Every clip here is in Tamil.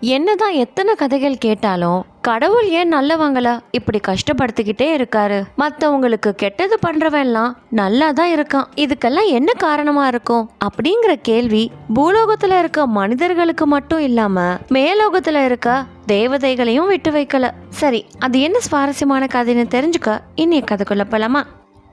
என்னதான் எத்தனை கதைகள் கேட்டாலும் கடவுள் ஏன் நல்லவங்கள? இப்படி கஷ்டப்படுத்திக்கிட்டே இருக்காரு. மற்றவங்களுக்கு கெட்டது பண்றவன்லாம் நல்லா தான் இருக்கான். இதுக்கெல்லாம் என்ன காரணமா இருக்கும்? அப்படிங்கிற கேள்வி பூலோகத்துல இருக்க மனிதர்களுக்கு மட்டும் இல்லாம மேலோகத்துல இருக்க தேவதைகளையும் விட்டு வைக்கல. சரி அது என்ன சுவாரஸ்யமான கதைன்னு தெரிஞ்சுக்க இன்னைய கதைக்குள்ள போலாமா?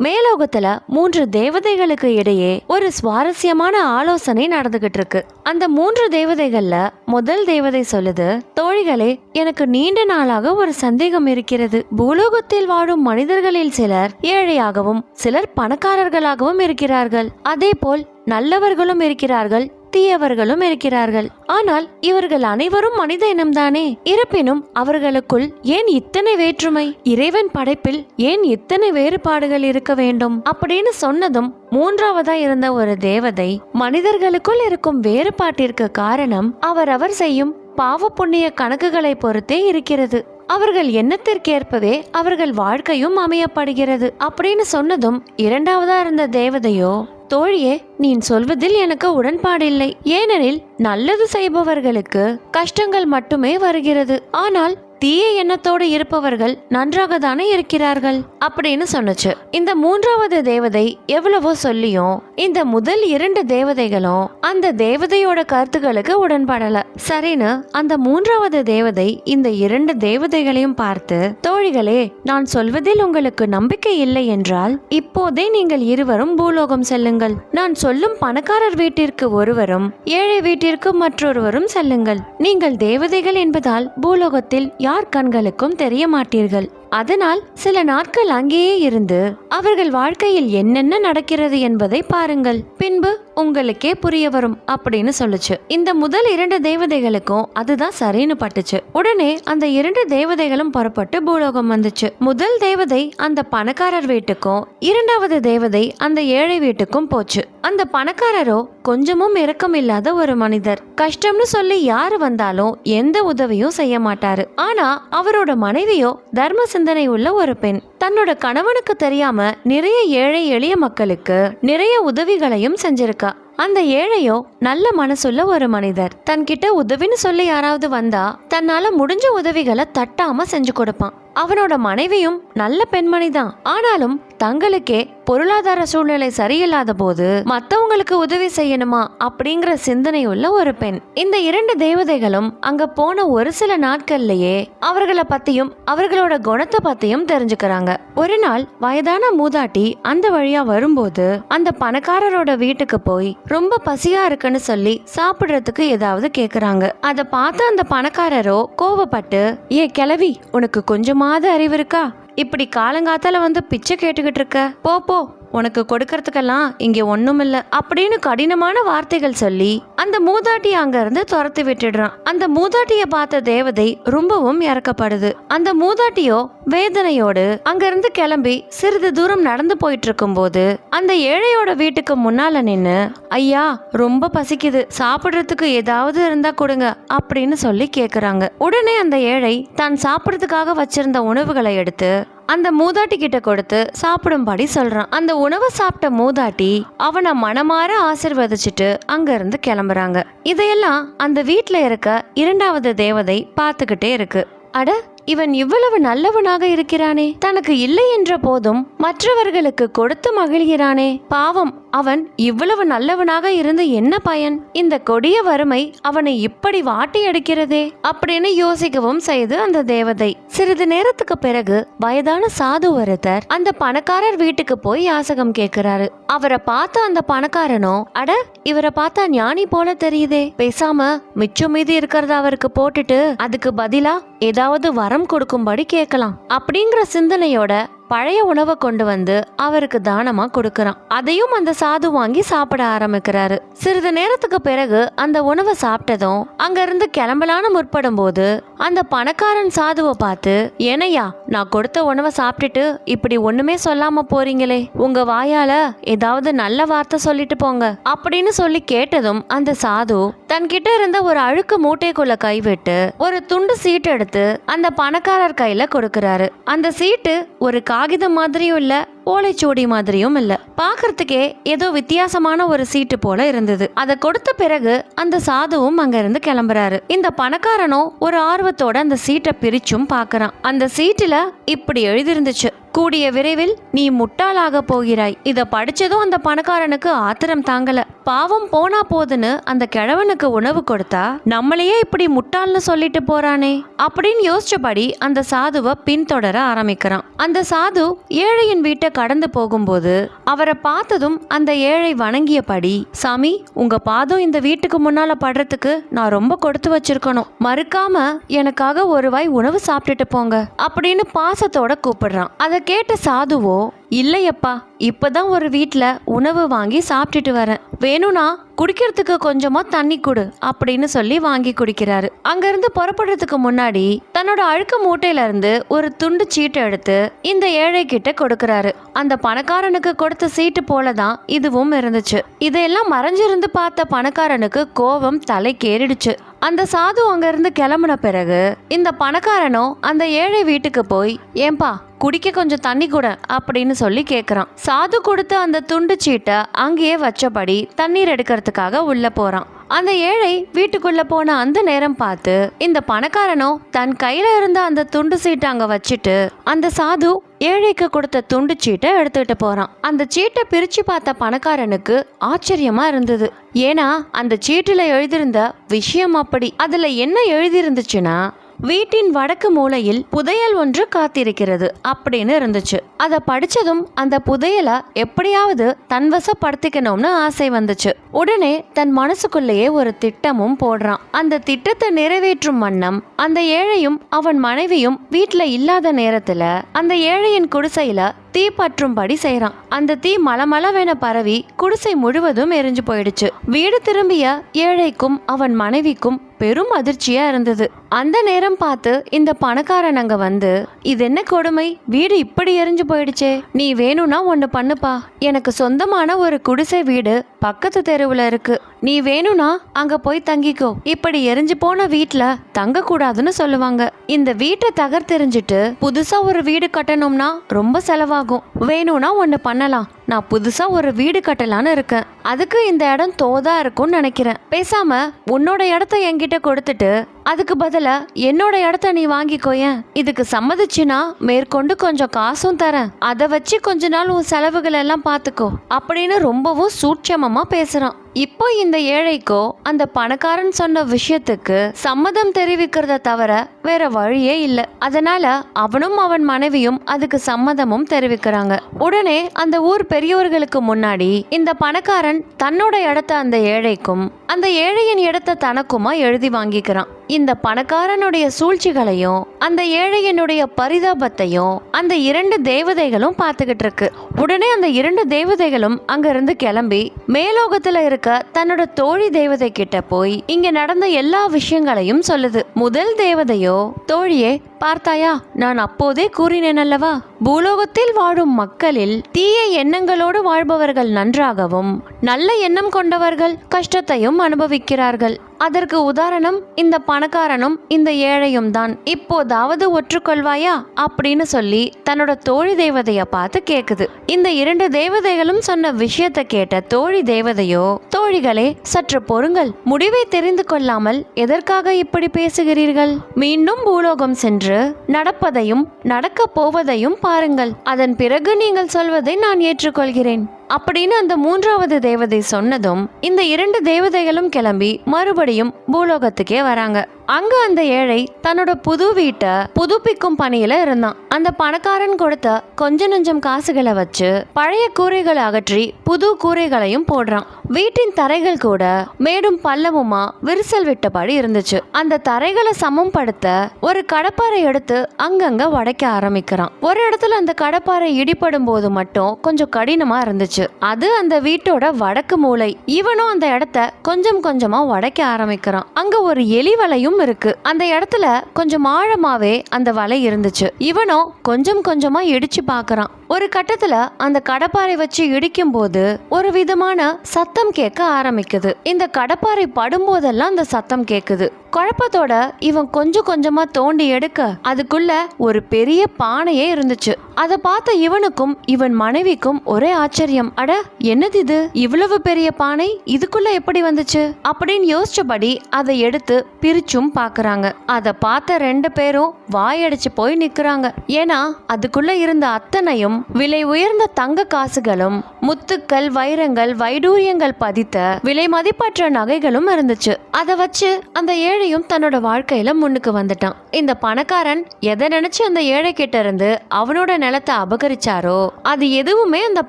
மேலோகத்துல மூன்று தேவதைகளுக்கு இடையே ஒரு சுவாரஸ்யமான ஆலோசனை நடந்துகிட்டு இருக்கு. அந்த மூன்று தேவதைகள்ல முதல் தேவதை சொல்லுது தோழிகளே எனக்கு நீண்ட நாளாக ஒரு சந்தேகம் இருக்கிறது. பூலோகத்தில் வாழும் மனிதர்களில் சிலர் ஏழையாகவும் சிலர் பணக்காரர்களாகவும் இருக்கிறார்கள். அதேபோல் நல்லவர்களும் இருக்கிறார்கள். தீயவர்களும் இருக்கிறார்கள். ஆனால் இவர்கள் அனைவரும் மனித இனம்தானே? இருப்பினும் அவர்களுக்குள் ஏன் இத்தனை வேற்றுமை? இறைவன் படைப்பில் ஏன் இத்தனை வேறுபாடுகள் இருக்க வேண்டும்? அப்படின்னு சொன்னதும் மூன்றாவதா இருந்த ஒரு தேவதை மனிதர்களுக்குள் இருக்கும் வேறுபாட்டிற்கு காரணம் அவரவர் செய்யும் பாவ புண்ணிய கணக்குகளை பொறுத்தே இருக்கிறது. அவர்கள் எண்ணத்திற்கேற்பவே அவர்கள் வாழ்க்கையும் அமையப்படுகிறது. அப்படின்னு சொன்னதும் இரண்டாவதா இருந்த தேவதையோ தோழியே நீ சொல்வதில் எனக்கு உடன்பாடில்லை. ஏனெனில் நல்லது செய்பவர்களுக்கு கஷ்டங்கள் மட்டுமே வருகிறது. ஆனால் தீய எண்ணத்தோடு இருப்பவர்கள் நன்றாக தானே இருக்கிறார்கள்? அப்படின்னு சொன்னுச்சு. இந்த மூன்றாவது தேவதை எவ்வளவோ சொல்லியும் இந்த முதல் இரண்டு தேவதைகளும் அந்த தேவதையோட கருத்துக்களுக்கு உடன்படல. சரின்னு அந்த மூன்றாவது தேவதை இந்த இரண்டு தேவதைகளையும் பார்த்து தோழிகளே நான் சொல்வதில் உங்களுக்கு நம்பிக்கை இல்லை என்றால் இப்போதே நீங்கள் இருவரும் பூலோகம் செல்லுங்கள். நான் சொல்லும் பணக்காரர் வீட்டிற்கு ஒருவரும் ஏழை வீட்டிற்கு மற்றொருவரும் செல்லுங்கள். நீங்கள் தேவதைகள் என்பதால் பூலோகத்தில் யார் கண்களுக்கும் தெரிய மாட்டீர்கள் அதனால் சில நாட்கள் அங்கேயே இருந்து அவர்கள் வாழ்க்கையில் என்னென்ன நடக்கிறது என்பதை பாருங்கள். பின்பு உங்களுக்கே புரிய வரும் அப்படின்னு சொல்லுச்சு. இந்த முதல் இரண்டு தேவதைகளுக்கும் அதுதான் சரின்னு பட்டுச்சு. உடனே அந்த இரண்டு தேவதைகளும் புறப்பட்டு பூலோகம் வந்துச்சு. முதல் தேவதை அந்த பணக்காரர் வீட்டுக்கும் இரண்டாவது தேவதை அந்த ஏழை வீட்டுக்கும் போச்சு. அந்த பணக்காரரோ கொஞ்சமும் இரக்கம் இல்லாத ஒரு மனிதர். கஷ்டம்னு சொல்லி யாரு வந்தாலும் எந்த உதவியும் செய்ய மாட்டாரு. ஆனா அவரோட மனைவியோ தர்ம சிந்தனை உள்ள ஒரு பெண். தன்னோட கணவனுக்கு தெரியாம நிறைய ஏழை எளிய மக்களுக்கு நிறைய உதவிகளையும் செஞ்சிருக்கா. அந்த ஏழையோ நல்ல மனசுள்ள ஒரு மனிதர். தன்கிட்ட உதவின்னு சொல்லி யாராவது வந்தா தன்னால முடிஞ்ச உதவிகளை தட்டாம செஞ்சு கொடுப்பான். அவனோட மனைவியும் நல்ல பெண்மணி தான். ஆனாலும் தங்களுக்கே பொருளாதார சூழ்நிலை சரியில்லாத போது மத்தவங்களுக்கு உதவி செய்யணுமா அப்படிங்கிற சிந்தனை உள்ள ஒரு பெண். இந்த இரண்டு தேவதைகளும் அங்க போன ஒரு சில நாட்கள்லயே அவர்களை பத்தியும் அவர்களோட குணத்தை பத்தியும் தெரிஞ்சுக்கிறாங்க. ஒரு நாள் வயதான மூதாட்டி அந்த வழியா வரும்போது அந்த பணக்காரரோட வீட்டுக்கு போய் ரொம்ப பசியா இருக்குன்னு சொல்லி சாப்பிடுறதுக்கு ஏதாவது கேக்குறாங்க. அத பார்த்த அந்த பணக்காரரோ கோவப்பட்டு ஏ கிளவி உனக்கு கொஞ்சமாவது அறிவு இருக்கா? இப்படி காலங்காத்தால வந்து பிச்சை கேட்டுக்கிட்டு இருக்க? போ போ. உனக்கு கொடுக்கறதுக்கெல்லாம் இங்கே ஒன்றும் இல்லை அப்படின்னு கடினமான வார்த்தைகள் சொல்லி அந்த மூதாட்டியை அங்கேருந்து துரத்து துரத்தி விட்டுடுறான். அந்த மூதாட்டியை பார்த்த தேவதை ரொம்பவும் இறக்கப்படுது. அந்த மூதாட்டியோ வேதனையோடு அங்கிருந்து கிளம்பி சிறிது தூரம் நடந்து போயிட்டு இருக்கும்போது அந்த ஏழையோட வீட்டுக்கு முன்னால நின்று ஐயா ரொம்ப பசிக்குது. சாப்பிட்றதுக்கு ஏதாவது இருந்தா கொடுங்க அப்படின்னு சொல்லி கேக்குறாங்க. உடனே அந்த ஏழை தான் சாப்பிட்றதுக்காக வச்சிருந்த உணவுகளை எடுத்து அந்த மூதாட்டி கிட்ட கொடுத்து சாப்பிடும்படி சொல்றான். அந்த உணவை சாப்பிட்ட மூதாட்டி அவனை மனமாற ஆசிர்வதிச்சுட்டு அங்க இருந்து கிளம்புறாங்க. இதையெல்லாம் அந்த வீட்டுல இருக்க இரண்டாவது தேவதை பார்த்துக்கிட்டே இருக்கு. அட இவன் இவ்வளவு நல்லவனாக இருக்கிறானே. தனக்கு இல்லை என்ற போதும் மற்றவர்களுக்கு கொடுத்து மகிழ்கிறானே. பாவம் அவன் இவ்வளவு நல்லவனாக இருந்து என்ன பயன்? இந்த கொடிய வறுமை அவனை இப்படி வாட்டி அடிக்கிறதே? அப்படின்னு யோசிக்கவும் செய்து அந்த தேவதை. சிறிது நேரத்துக்கு பிறகு வயதான சாது ஒருத்தர் அந்த பணக்காரர் வீட்டுக்கு போய் யாசகம் கேட்கிறாரு. அவரை பார்த்த அந்த பணக்காரனோ அட இவரை பார்த்தா ஞானி போல தெரியுதே. பேசாம மிச்சம் மீதி இருக்கிறத அவருக்கு போட்டுட்டு அதுக்கு பதிலா ஏதாவது வரம் கொடுக்கும்படி கேட்கலாம். அப்படிங்கிற சிந்தனையோட பழைய உணவை கொண்டு வந்து அவருக்கு தானமா கொடுக்கறான். அதையும் அந்த சாது வாங்கி சாப்பிட ஆரம்பிக்கிறாரு. சிறிது நேரத்துக்கு பிறகு அந்த உணவை சாப்பிட்டதும் அங்க இருந்து கிளம்பலான்னு முற்படும் போது அந்த பணக்காரன் சாதுவை பார்த்து ஏனையா நான் கொடுத்த உணவை சாப்பிட்டுட்டு இப்படி ஒண்ணுமே சொல்லாம போறீங்களே. உங்க வாயால ஏதாவது நல்ல வார்த்தை சொல்லிட்டு போங்க. அப்படின்னு சொல்லி கேட்டதும் அந்த சாது தன்கிட்ட இருந்த ஒரு அழுக்கு மூட்டைக்குள்ள கைவிட்டு ஒரு துண்டு சீட்டு எடுத்து அந்த பணக்காரர் கையில கொடுக்கறாரு. அந்த சீட்டு ஒரு கா காகிதம் மாதிரியும் இல்லை. ஓலைச்சுவடி மாதிரியும் இல்ல. பார்க்கறதுக்கே ஏதோ வித்தியாசமான ஒரு சீட்டு போல இருந்தது. அதை கொடுத்த பிறகு அந்த சாதுவும் அங்கிருந்து கிளம்புறாரு. இந்த பணக்காரனும் ஒரு ஆர்வத்தோட அந்த சீட்டை பிரிச்சும் பார்க்கறான் அந்த சீட்டுல இப்படி எழுதியிருந்துச்சு கூடிய விரைவில் நீ முட்டாளாக போகிறாய். இத படிச்சதும் அந்த பணக்காரனுக்கு ஆத்திரம் தாங்கல. பாவம் போனா போதுன்னு அந்த கிழவனுக்கு உணவு கொடுத்தா நம்மளையே இப்படி முட்டாள்னு சொல்லிட்டு போறானே அப்படின்னு யோசிச்சபடி அந்த சாதுவை பின்தொடர ஆரம்பிக்கிறான். அந்த சாது ஏழையின் வீட்டை கடந்து போகும்போது அவரை பார்த்ததும் அந்த ஏழை வணங்கியபடி சாமி உங்க பாதம் இந்த வீட்டுக்கு முன்னால படுறதுக்கு நான் ரொம்ப கொடுத்து வச்சிருக்கணும். மறுக்காம எனக்காக ஒரு வாய் உணவு சாப்பிட்டுட்டு போங்க. அப்படின்னு பாசத்தோட கூப்பிடுறான். அதை கேட்ட சாதுவோ இல்லையப்பா இப்பதான் ஒரு வீட்டில் உணவு வாங்கி சாப்பிட்டுட்டு வரேன். வேணும்னா குடிக்கிறதுக்கு கொஞ்சமா தண்ணி கொடு அப்படின்னு சொல்லி வாங்கி குடிக்கிறாரு. அங்கிருந்து புறப்படுறதுக்கு முன்னாடி தன்னோட அழுக்கு மூட்டையில இருந்து ஒரு துண்டு சீட்டை எடுத்து இந்த ஏழை கிட்ட கொடுக்கறாரு. அந்த பணக்காரனுக்கு கொடுத்த சீட்டு போலதான் இதுவும் இருந்துச்சு. இதையெல்லாம் மறைஞ்சிருந்து பார்த்த பணக்காரனுக்கு கோபம் தலைக்கேறிடுச்சு. அந்த சாது அங்கிருந்து கிளம்புன பிறகு இந்த பணக்காரனும் அந்த ஏழை வீட்டுக்கு போய் ஏன்பா குடிக்க கொஞ்சம் தண்ணி கூட அப்படின்னு சொல்லி கேட்குறான் சாது கொடுத்த அந்த துண்டு சீட்டை அங்கேயே வச்சபடி தண்ணீர் எடுக்கிறதுக்காக உள்ளே போகிறான் அந்த ஏழை வீட்டுக்குள்ள போன அந்த நேரம் பார்த்து இந்த பணக்காரனும் தன் கையில இருந்த அந்த துண்டு சீட்டை அங்க வச்சுட்டு அந்த சாது ஏழைக்கு கொடுத்த துண்டு சீட்டை எடுத்துட்டு போறான். அந்த சீட்டை பிரிச்சு பார்த்த பணக்காரனுக்கு ஆச்சரியமா இருந்தது. ஏன்னா அந்த சீட்டுல எழுதியிருந்த விஷயம் அப்படி. அதுல என்ன எழுதியிருந்துச்சுன்னா வீட்டின் வடக்கு மூலையில் புதையல் ஒன்று காத்திருக்கிறது அப்படின்னு இருந்துச்சு. அதை படிச்சதும் அந்த புதையலை எப்படியாவது தன்வசப்படுத்திக்கணும்னு ஆசை வந்துச்சு. உடனே தன் மனசுக்குள்ளேயே ஒரு திட்டமும் போடுறான். அந்த திட்டத்தை நிறைவேற்றும் வண்ணம் அந்த ஏழையும் அவன் மனைவியும் வீட்டில் இல்லாத நேரத்தில் அந்த ஏழையின் குடிசையில தீ பற்றும்படி செய்கிறான் அந்த தீ மலமளவென பரவி குடிசை முழுவதும் எரிஞ்சு போயிடுச்சு. வீடு திரும்பிய ஏழைக்கும் அவன் மனைவிக்கும் பெரும் அதிர்ச்சியாக இருந்தது. அந்த நேரம் பார்த்து இந்த பணக்காரன் வந்து இது என்ன கொடுமை? வீடு இப்படி எரிஞ்சு போயிடுச்சே. நீ வேணும்னா ஒன்று பண்ணுப்பா. எனக்கு சொந்தமான ஒரு குடிசை வீடு பக்கத்து தெருவுல இருக்கு. நீ வேணும்னா அங்க போய் தங்கிக்கோ. இப்படி எரிஞ்சு போன வீட்டுல தங்க கூடாதுன்னு சொல்லுவாங்க. இந்த வீட்டை தகர்த்தெறிஞ்சிட்டு புதுசா ஒரு வீடு கட்டணும்னா ரொம்ப செலவாகும். வேணும்னா ஒன்று பண்ணலாம். நான் புதுசா ஒரு வீடு கட்டலான்னு இருக்கேன். அதுக்கு இந்த இடம் தோதா இருக்கும்னு நினைக்கிறேன். பேசாம உன்னோட இடத்த என்கிட்ட கொடுத்துட்டு அதுக்கு பதிலாக என்னோட இடத்த நீ வாங்கிக்கோயேன் இதுக்கு சம்மதிச்சுனா மேற்கொண்டு கொஞ்சம் காசும் தரேன். அதை வச்சு கொஞ்ச நாள் உன் செலவுகள் எல்லாம் பார்த்துக்கோ அப்படின்னு ரொம்பவும் சூட்சமமாக பேசுகிறான் இப்போ இந்த ஏழைக்கோ அந்த பணக்காரன் சொன்ன விஷயத்துக்கு சம்மதம் தெரிவிக்கிறத தவிர வேற வழியே இல்லை. அதனால அவனும் அவன் மனைவியும் அதுக்கு சம்மதமும் தெரிவிக்கிறாங்க. உடனே அந்த ஊர் பெரியவர்களுக்கு முன்னாடி இந்த பணக்காரன் தன்னோட இடத்த அந்த ஏழைக்கும் அந்த ஏழையின் இடத்த தனக்குமா எழுதி வாங்கிக்கிறான். இந்த பணக்காரனுடைய சூழ்ச்சிகளையும் அந்த ஏழையனுடைய பரிதாபத்தையும் அந்த இரண்டு தேவதைகளும் பார்த்துக்கிட்டு இருக்கு. உடனே அந்த இரண்டு தேவதைகளும் அங்கிருந்து கிளம்பி மேலோகத்துல இருக்க தன்னோட தோழி தேவதை கிட்ட போய் இங்க நடந்த எல்லா விஷயங்களையும் சொல்லுது. முதல் தேவதையோ தோழியே பார்த்தாயா? நான் அப்போதே கூறினேன் அல்லவா? பூலோகத்தில் வாழும் மக்களில் தீய எண்ணங்களோடு வாழ்பவர்கள் நன்றாகவும் நல்ல எண்ணம் கொண்டவர்கள் கஷ்டத்தையும் அனுபவிக்கிறார்கள். அதற்கு உதாரணம் இந்த பணக்காரனும் இந்த ஏழையும் தான். இப்போதாவது ஒற்றுக்கொள்வாயா? அப்படின்னு சொல்லி தன்னோட தோழி தேவதைய பார்த்து கேக்குது. இந்த இரண்டு தேவதைகளும் சொன்ன விஷயத்தை கேட்ட தோழி தேவதையோ தோழிகளே சற்று பொறுங்கள். முடிவை தெரிந்து கொள்ளாமல் எதற்காக இப்படி பேசுகிறீர்கள்? மீண்டும் பூலோகம் சென்று நடப்பதையும் நடக்கப் போவதையும் பாருங்கள். அதன் பிறகு நீங்கள் சொல்வதை நான் ஏற்றுக்கொள்கிறேன். அப்படின்னு அந்த மூன்றாவது தேவதை சொன்னதும் இந்த இரண்டு தேவதைகளும் கிளம்பி மறுபடியும் பூலோகத்துக்கே வராங்க. அங்க அந்த ஏழை தன்னோட புது வீட்டை புதுப்பிக்கும் பணியில இருந்தான். அந்த பணக்காரன் கொடுத்த கொஞ்ச நஞ்சம் காசுகளை வச்சு பழைய கூரைகளை அகற்றி புது கூரைகளையும் போடுறான். வீட்டின் தரைகள் கூட மேடும் பள்ளமுமா விரிசல் விட்டபடி இருந்துச்சு. அந்த தரைகளை சமம்படுத்த ஒரு கடப்பாரை எடுத்து அங்கங்க உடைக்க ஆரம்பிக்கிறான். ஒரு இடத்துல அந்த கடப்பாரை இடிபடும் போது மட்டும் கொஞ்சம் கடினமா இருந்துச்சு. அது அந்த வீட்டோட வடக்கு மூலை. இவனும் அந்த இடத்த கொஞ்சம் கொஞ்சமா உடைக்க ஆரம்பிக்கிறான். அங்க ஒரு எலி வலையும் இருக்கு. அந்த இடத்துல கொஞ்சம் ஆழமாவே அந்த வலை இருந்துச்சு. இவனும் கொஞ்சம் கொஞ்சமா இடிச்சு பாக்குறான். ஒரு கட்டத்துல அந்த கடப்பாரை வச்சு இடிக்கும் போது ஒரு விதமான சத்தம் கேட்க ஆரம்பிக்குது. இந்த கடப்பாரை படும்போதெல்லாம் அந்த சத்தம் கேக்குது. குழப்பத்தோட இவன் கொஞ்சம் கொஞ்சமா தோண்டி எடுக்க அதுக்குள்ள ஒரு பெரிய பானையே இருந்துச்சு. அதை பார்த்த இவனுக்கும் இவன் மனைவிக்கும் ஒரே ஆச்சரியம். அட என்னது இது? இவ்வளவு பெரிய பானை? இதுக்குள்ள எப்படி வந்துச்சு? அப்படின்னு யோசிச்சபடி அதை எடுத்து பிரிச்சும் பாக்குறாங்க. அதை பார்த்த ரெண்டு பேரும் வாயடிச்சு போய் நிக்கிறாங்க. ஏன்னா அதுக்குள்ள இருந்த அத்தனையும் விலை உயர்ந்த தங்க காசுகளும் முத்துக்கள் வைரங்கள் வைடூரியங்கள் பதித்த விலை மதிப்பற்ற நகைகளும் இருந்துச்சு. அதை வச்சு அந்த ஏழையும் தன்னோட வாழ்க்கையில முன்னுக்கு வந்துட்டான். இந்த பணக்காரன் எதை நினைச்சு அந்த ஏழை கிட்ட இருந்து அவனோட நிலத்தை அபகரிச்சாரோ அது எதுவுமே அந்த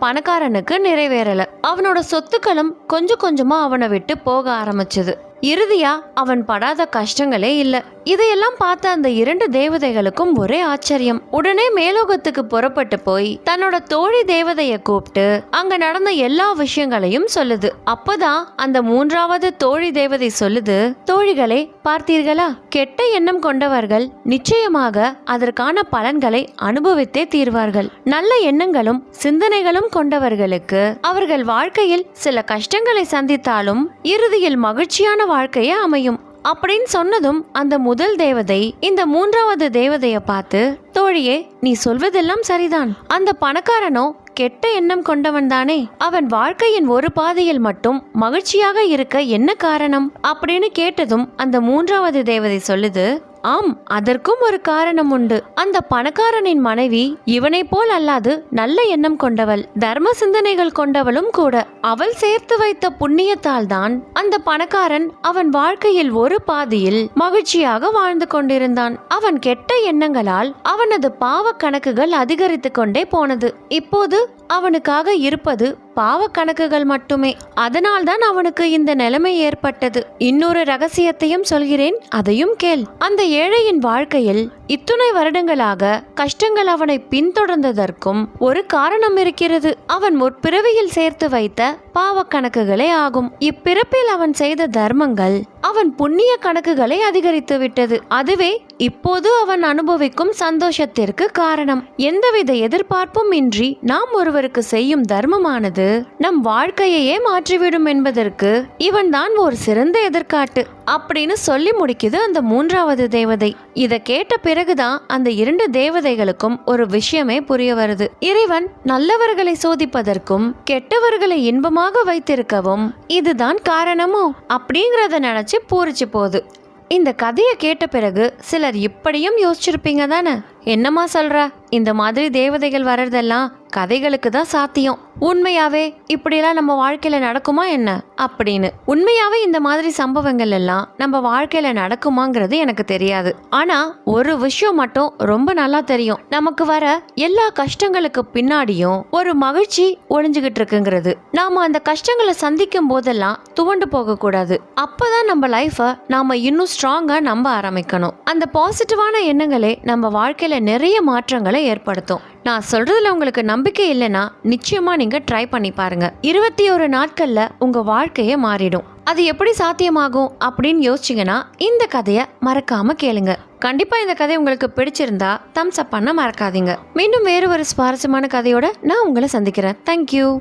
பணக்காரனுக்கு நிறைவேறல. அவனோட சொத்துக்களும் கொஞ்சம் கொஞ்சமா அவனை விட்டு போக ஆரம்பிச்சது. இறுதியா அவன் படாத கஷ்டங்களே இல்லை. இதையெல்லாம் பார்த்த அந்த இரண்டு தேவதைகளுக்கும் ஒரே ஆச்சரியம். உடனே மேலோகத்துக்கு புறப்பட்டு போய் தன்னோட தோழி தேவதைய கூப்பிட்டு அங்க நடந்த எல்லா விஷயங்களையும் சொல்லுது. அப்பதான் அந்த மூன்றாவது தோழி தேவதை சொல்லுது தோழிகளே பார்த்தீர்களா? கெட்ட எண்ணம் கொண்டவர்கள் நிச்சயமாக அதற்கான பலன்களை அனுபவித்தே தீர்வார்கள். நல்ல எண்ணங்களும் சிந்தனைகளும் கொண்டவர்களுக்கு அவர்கள் வாழ்க்கையில் சில கஷ்டங்களை சந்தித்தாலும் இறுதியில் மகிழ்ச்சியான வாழ்க்கையே அமையும். அப்படின்னு சொன்னதும் அந்த முதல் தேவதை இந்த மூன்றாவது தேவதைய பார்த்து தோழியே நீ சொல்வதெல்லாம் சரிதான். அந்த பணக்காரனோ கெட்ட எண்ணம் கொண்டவன் தானே. அவன் வாழ்க்கையின் ஒரு பாதையில் மட்டும் மகிழ்ச்சியாக இருக்க என்ன காரணம்? அப்படின்னு கேட்டதும் அந்த மூன்றாவது தேவதை சொல்லுது ஆம் அதற்கும் ஒரு காரணம் உண்டு. அந்த பணக்காரனின் மனைவி இவனை போல் அல்லாது நல்ல எண்ணம் கொண்டவள் தர்ம சிந்தனைகள் கொண்டவளும் கூட. அவள் சேர்த்து வைத்த புண்ணியத்தால் தான் அந்த பணக்காரன் அவன் வாழ்க்கையில் ஒரு பாதியில் மகிழ்ச்சியாக வாழ்ந்து கொண்டிருந்தான். அவன் கெட்ட எண்ணங்களால் அவனது பாவ கணக்குகள் அதிகரித்து கொண்டே போனது. இப்போது அவனுக்காக இருப்பது பாவ கணக்குகள் மட்டுமே. அதனால்தான் அவனுக்கு இந்த நிலைமை ஏற்பட்டது. இன்னொரு ரகசியத்தையும் சொல்கிறேன் அதையும் கேள். அந்த ஏழையின் வாழ்க்கையில் இத்துணை வருடங்களாக கஷ்டங்கள் அவனை பின்தொடர்ந்ததற்கும் ஒரு காரணம் இருக்கிறது. அவன் முற்பிறவியில் சேர்த்து வைத்த பாவ கணக்குகளே ஆகும். இப்பிறப்பில் அவன் செய்த தர்மங்கள் அவன் புண்ணிய கணக்குகளை அதிகரித்து விட்டது. அதுவே இப்போது அவன் அனுபவிக்கும் சந்தோஷத்திற்கு காரணம். எந்தவித எதிர்பார்ப்பும் இன்றி நாம் ஒருவருக்கு செய்யும் தர்மமானது நம் வாழ்க்கையையே மாற்றிவிடும் என்பதற்கு இவன்தான் ஒரு சிறந்த எதிர்காட்டு. அப்படின்னு சொல்லி முடிக்குது அந்த மூன்றாவது தேவதை. இதை கேட்ட பிறகுதான் அந்த இரண்டு தேவதைகளுக்கும் ஒரு விஷயமே புரிய வருது. இறைவன் நல்லவர்களை சோதிப்பதற்கும் கெட்டவர்களை இன்பமாக வைத்திருக்கவும் இதுதான் காரணமோ அப்படிங்கிறத நினைச்சு பூரிச்சு போகுது. இந்த கதையை கேட்ட பிறகு சிலர் இப்படியும் யோசிச்சிருப்பீங்க தானே? என்னம்மா சொல்ற? இந்த மாதிரி தேவதைகள் வர்றதெல்லாம் கதைகளுக்கு தான் சாத்தியம். உண்மையாவே இப்படியெல்லாம் நம்ம வாழ்க்கையில நடக்குமா என்ன? அப்படின்னு. உண்மையாவே இந்த மாதிரி சம்பவங்கள் எல்லாம் நம்ம வாழ்க்கையில நடக்குமாங்கிறது எனக்கு தெரியாது. ஆனா ஒரு விஷயம் மட்டும் ரொம்ப நல்லா தெரியும். நமக்கு வர எல்லா கஷ்டங்களுக்கு பின்னாடியும் ஒரு மகிழ்ச்சி ஒளிஞ்சுகிட்டு இருக்குங்கிறது. நாம அந்த கஷ்டங்களை சந்திக்கும் போதெல்லாம் துவண்டு போக கூடாது அப்பதான் நம்ம லைஃப நாம இன்னும் ஸ்ட்ராங்கா நம்ப ஆரம்பிக்கணும். அந்த பாசிட்டிவான எண்ணங்களே நம்ம வாழ்க்கையில நிறைய மாற்றங்களை ஏற்படுத்தும். நான் சொல்கிறதுல உங்களுக்கு நம்பிக்கை இல்லைன்னா நிச்சயமாக நீங்கள் ட்ரை பண்ணி பாருங்கள் இருபத்தி ஒரு நாட்களில் உங்கள் வாழ்க்கையே மாறிடும். அது எப்படி சாத்தியமாகும் அப்படின்னு யோசிச்சிங்கன்னா இந்த கதையை மறக்காமல் கேளுங்க. கண்டிப்பாக இந்த கதை உங்களுக்கு பிடிச்சிருந்தா தம்ஸ் அப் பண்ண மறக்காதீங்க. மீண்டும் வேறு ஒரு சுவாரஸ்யமான கதையோட நான் உங்களை சந்திக்கிறேன். தேங்க்யூ